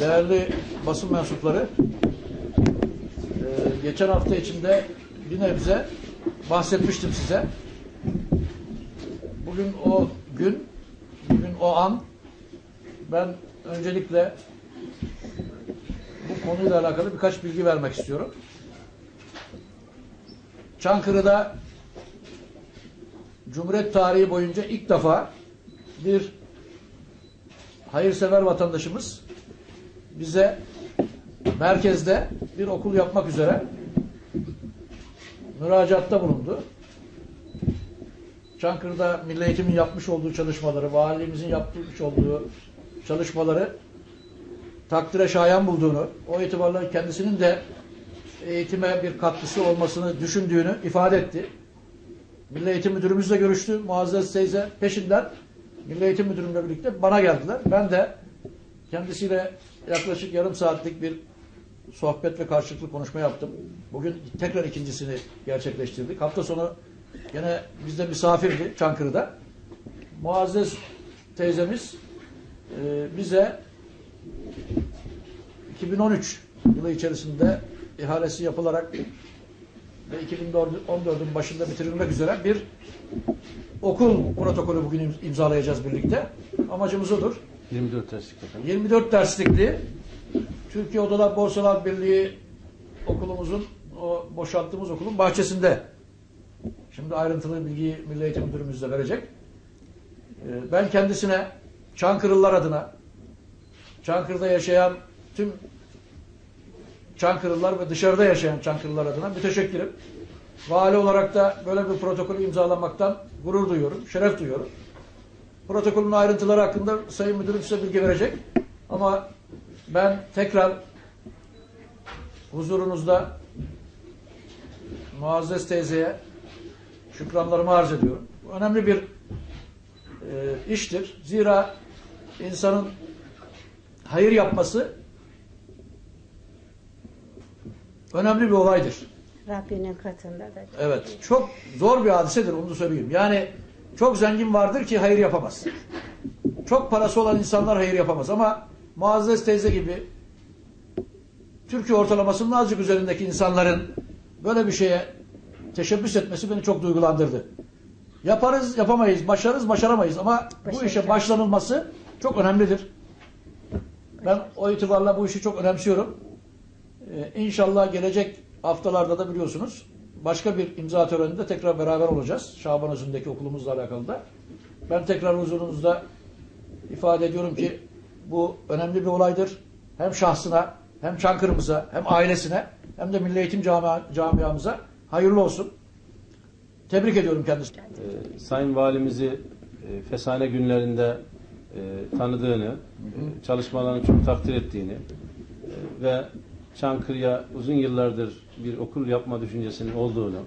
Değerli basın mensupları, e, geçen hafta içinde bir nebze bahsetmiştim size. Bugün o gün, bugün o an ben öncelikle bu konuyla alakalı birkaç bilgi vermek istiyorum. Çankırı'da Cumhuriyet tarihi boyunca ilk defa bir hayırsever vatandaşımız bize merkezde bir okul yapmak üzere müracaatta bulundu. Çankırı'da Milli Eğitim'in yapmış olduğu çalışmaları, valiliğimizin yapmış olduğu çalışmaları takdire şayan bulduğunu, o itibarla kendisinin de eğitime bir katkısı olmasını düşündüğünü ifade etti. Milli Eğitim Müdürümüzle görüştü. Muazzez teyze peşinden Milli Eğitim Müdürümle birlikte bana geldiler. Ben de kendisiyle yaklaşık yarım saatlik bir sohbet ve karşılıklı konuşma yaptım. Bugün tekrar ikincisini gerçekleştirdik. Hafta sonu gene bizde misafirdi Çankırı'da. Muazzez teyzemiz e, bize 2013 yılı içerisinde ihalesi yapılarak ve 2014'ün başında bitirilmek üzere bir okul protokolü bugün im- imzalayacağız birlikte. Amacımız odur. 24 derslik efendim. 24 derslikli Türkiye Odalar Borsalar Birliği okulumuzun o boşalttığımız okulun bahçesinde. Şimdi ayrıntılı bilgiyi Milli Eğitim Müdürümüz de verecek. Ee, Ben kendisine Çankırılılar adına Çankırı'da yaşayan tüm Çankırılılar ve dışarıda yaşayan Çankırılılar adına müteşekkirim. Vali olarak da böyle bir protokolü imzalamaktan gurur duyuyorum, şeref duyuyorum. Protokolün ayrıntıları hakkında Sayın Müdürüm size bilgi verecek. Ama ben tekrar huzurunuzda Muazzez teyzeye şükranlarımı arz ediyorum. Bu önemli bir e, iştir. Zira insanın hayır yapması önemli bir olaydır. Rabbinin katında da. Evet. Çok zor bir hadisedir onu da söyleyeyim. Yani çok zengin vardır ki hayır yapamaz. Çok parası olan insanlar hayır yapamaz ama Muazzez teyze gibi Türkiye ortalamasının azıcık üzerindeki insanların böyle bir şeye teşebbüs etmesi beni çok duygulandırdı. Yaparız, yapamayız, başarırız, başaramayız ama bu işe başlanılması çok önemlidir. Ben o itibarla bu işi çok önemsiyorum. Ee, İnşallah gelecek haftalarda da biliyorsunuz başka bir imza töreninde tekrar beraber olacağız. Şaban Özü'ndeki okulumuzla alakalı da. Ben tekrar huzurunuzda ifade ediyorum ki bu önemli bir olaydır. Hem şahsına, hem Çankırı'mıza, hem ailesine, hem de Milli Eğitim camia, camiamıza hayırlı olsun. Tebrik ediyorum kendisini. Ee, Sayın Valimizi e, fesane günlerinde e, tanıdığını, e, çalışmalarını çok takdir ettiğini e, ve Çankırı'ya uzun yıllardır bir okul yapma düşüncesinin olduğunu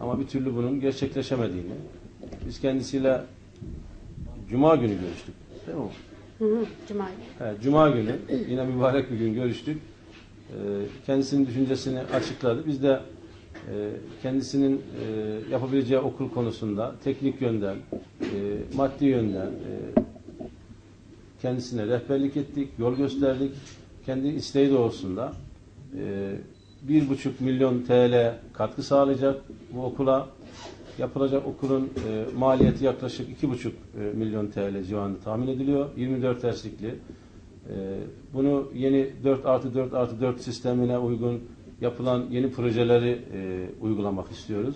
ama bir türlü bunun gerçekleşemediğini biz kendisiyle Cuma günü görüştük. Değil mi? Hı hı, Cuma günü. Evet, Cuma günü yine mübarek bir gün görüştük. Ee, Kendisinin düşüncesini açıkladı. Biz de e, kendisinin e, yapabileceği okul konusunda teknik yönden, e, maddi yönden kendisine rehberlik ettik, yol gösterdik. Kendi isteği doğrultusunda e, bir buçuk milyon TL katkı sağlayacak bu okula. Yapılacak okulun e, maliyeti yaklaşık iki buçuk e, milyon TL civarında tahmin ediliyor. 24 derslikli. E, bunu yeni 4 artı 4 artı 4 sistemine uygun yapılan yeni projeleri e, uygulamak istiyoruz.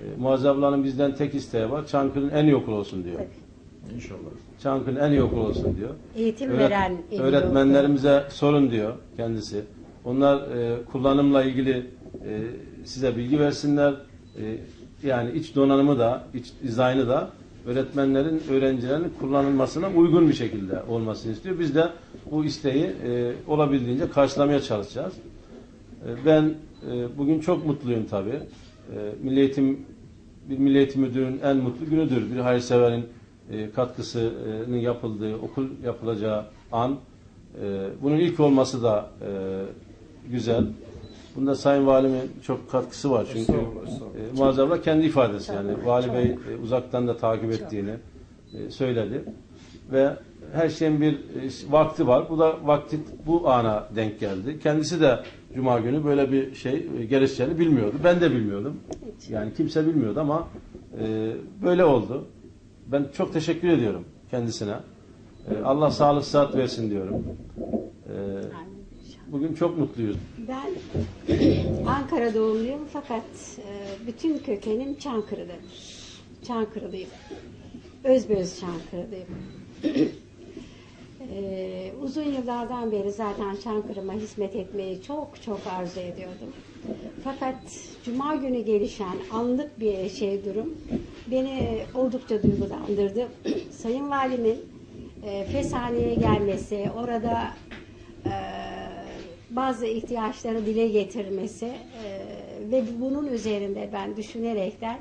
E, Muazzez ablanın bizden tek isteği var. Çankırı'nın en iyi okul olsun diyor. Tabii. İnşallah. Çankırı'nın en iyi okul olsun diyor. Eğitim Öğret- veren öğretmenlerimize sorun diyor kendisi. Onlar e, kullanımla ilgili e, size bilgi versinler. E, yani iç donanımı da, iç dizaynı da öğretmenlerin, öğrencilerin kullanılmasına uygun bir şekilde olmasını istiyor. Biz de bu isteği e, olabildiğince karşılamaya çalışacağız. E, ben e, bugün çok mutluyum tabii. E, Milli Eğitim bir Milli Eğitim Müdürü'nün en mutlu günüdür. Bir hayırseverin e, katkısının yapıldığı, okul yapılacağı an. E, bunun ilk olması da e, güzel. Bunda Sayın Valimin çok katkısı var çünkü e, kendi ifadesi Çok, yani Vali çok. Bey e, uzaktan da takip ettiğini e, söyledi ve her şeyin bir e, vakti var. Bu da vakti bu ana denk geldi. Kendisi de Cuma günü böyle bir şey e, gelişeceğini bilmiyordu. Ben de bilmiyordum. Yani kimse bilmiyordu ama e, böyle oldu. Ben çok teşekkür ediyorum kendisine. E, Allah sağlık sıhhat versin diyorum. E, bugün çok mutluyuz. Ben Ankara doğumluyum fakat e, bütün kökenim Çankırı'dadır. Çankırılıyım. Özbeöz Çankırılıyım. E, uzun yıllardan beri zaten Çankırı'ma hizmet etmeyi çok çok arzu ediyordum. Fakat Cuma günü gelişen anlık bir şey durum beni oldukça duygulandırdı. Sayın Valimin e, Feshane'ye gelmesi, orada bazı ihtiyaçları dile getirmesi e, ve bunun üzerinde ben düşünerekten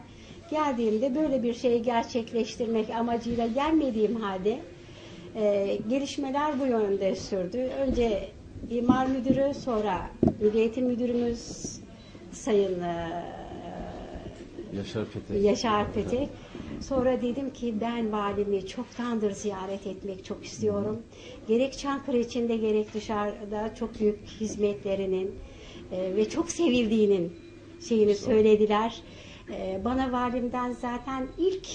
geldiğimde böyle bir şeyi gerçekleştirmek amacıyla gelmediğim halde e, gelişmeler bu yönde sürdü. Önce imar müdürü sonra Milli Eğitim Müdürümüz Sayın e, Yaşar Petek. Yaşar Petek. Sonra dedim ki ben valimi çoktandır ziyaret etmek çok istiyorum. Gerek Çankırı içinde gerek dışarıda çok büyük hizmetlerinin e, ve çok sevildiğinin şeyini söylediler. E, bana valimden zaten ilk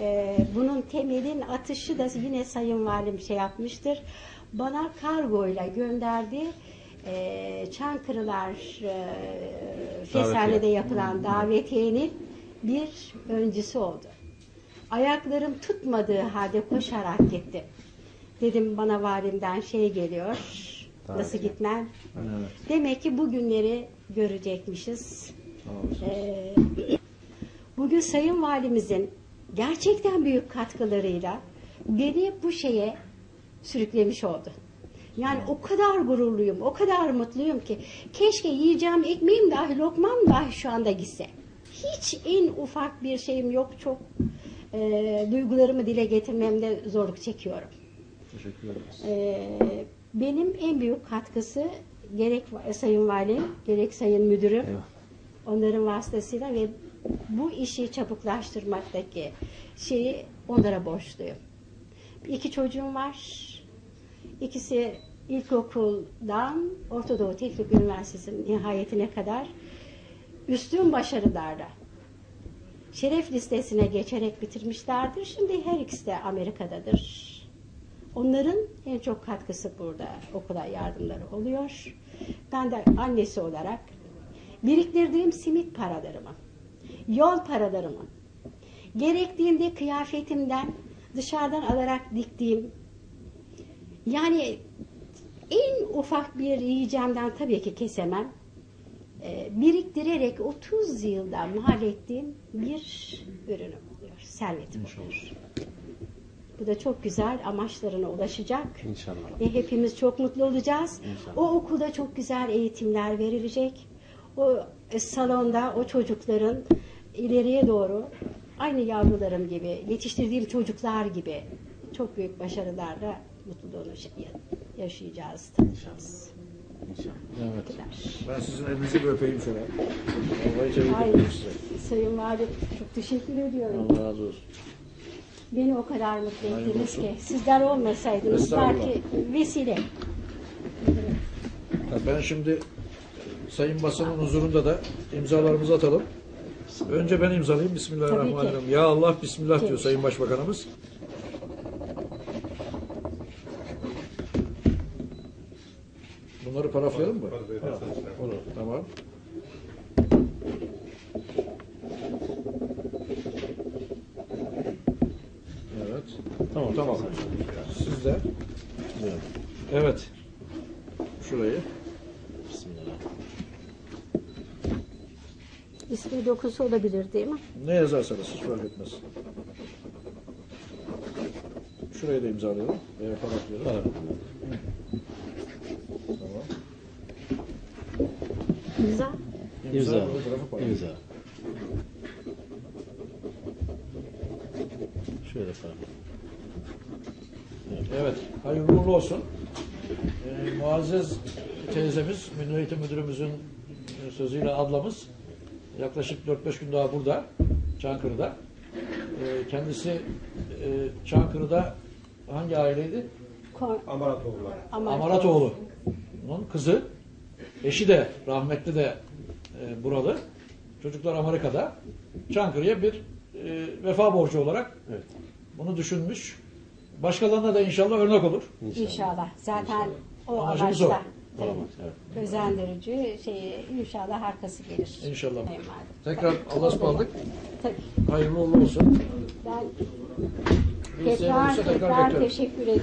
e, bunun temelin atışı da yine Sayın Valim şey yapmıştır. Bana kargoyla gönderdi. E, Çankırılar e, Feshane'de yapılan davetiyenin bir öncüsü oldu. Ayaklarım tutmadığı halde koşarak gittim. Dedim bana valimden şey geliyor. Nasıl gitmem? Evet. Demek ki bu günleri görecekmişiz. Ee, bugün Sayın Valimizin gerçekten büyük katkılarıyla beni bu şeye sürüklemiş oldu. Yani o kadar gururluyum, o kadar mutluyum ki keşke yiyeceğim ekmeğim dahi, lokmam dahi şu anda gitse. Hiç en ufak bir şeyim yok, çok e, duygularımı dile getirmemde zorluk çekiyorum. Teşekkür ederiz. Ee, benim en büyük katkısı gerek Sayın Valim, gerek Sayın Müdürüm, Eyvah. onların vasıtasıyla ve bu işi çabuklaştırmaktaki şeyi onlara borçluyum. İki çocuğum var. İkisi ilkokuldan Orta Doğu Teknik Üniversitesi'nin nihayetine kadar üstün başarılarla şeref listesine geçerek bitirmişlerdir. Şimdi her ikisi de Amerika'dadır. Onların en çok katkısı burada okula yardımları oluyor. Ben de annesi olarak biriktirdiğim simit paralarımı, yol paralarımı, gerektiğinde kıyafetimden dışarıdan alarak diktiğim yani en ufak bir yiyeceğimden tabii ki kesemem. Ee, biriktirerek 30 yılda mal ettiğim bir ürünüm oluyor. Servetim oluyor. Bu da çok güzel amaçlarına ulaşacak. İnşallah. Ve hepimiz çok mutlu olacağız. İnşallah. O okulda çok güzel eğitimler verilecek. O e, salonda o çocukların ileriye doğru aynı yavrularım gibi, yetiştirdiğim çocuklar gibi çok büyük başarılarla mutluluğunu yaşayacağız. İnşallah. Evet. Ben sizin elinizi bir öpeyim şöyle. Ay, ederim size. Sayın Valim çok teşekkür ediyorum. Allah razı olsun. Beni o kadar mutlu Hayırlı ettiniz olsun. ki. Sizler olmasaydınız Estağfurullah. belki vesile. Ha, Ben şimdi Sayın Basın'ın huzurunda da imzalarımızı atalım. Önce ben imzalayayım. Bismillahirrahmanirrahim. Ya Allah Bismillah diyor Tabii. Sayın Başbakanımız. Bunları paraflayalım mı? Olur. Tamam. Evet. Tamam. Tamam. Siz de. Evet. Şurayı. Bismillah. İsmi dokusu olabilir değil mi? Ne yazarsanız hiç fark etmez. Şurayı da imzalayalım. Veya paraflayalım. Evet. Tamam. İmza. İmza. İmza. Şöyle falan. Evet. Hayırlı uğurlu olsun. Ee, Muazzez teyzemiz, Milli Eğitim Müdürümüzün sözüyle ablamız yaklaşık 4-5 gün daha burada, Çankırı'da. Ee, kendisi e, Çankırı'da hangi aileydi? Kon- Amaratoğulları. Amarat- Amaratoğlu'nun kızı. Eşi de rahmetli de e, buralı. Çocuklar Amerika'da. Çankırı'ya bir e, vefa borcu olarak Evet. bunu düşünmüş. Başkalarına da inşallah örnek olur. İnşallah. Zaten o Amacımız o. amaçla Olamaz, evet. özendirici şey inşallah arkası gelir. İnşallah. Eyvallah. Tekrar Allah'a ısmarladık. Hayırlı uğurlu olsun. Ben isteğin tekrar tekrar tekrar teşekkür ederim.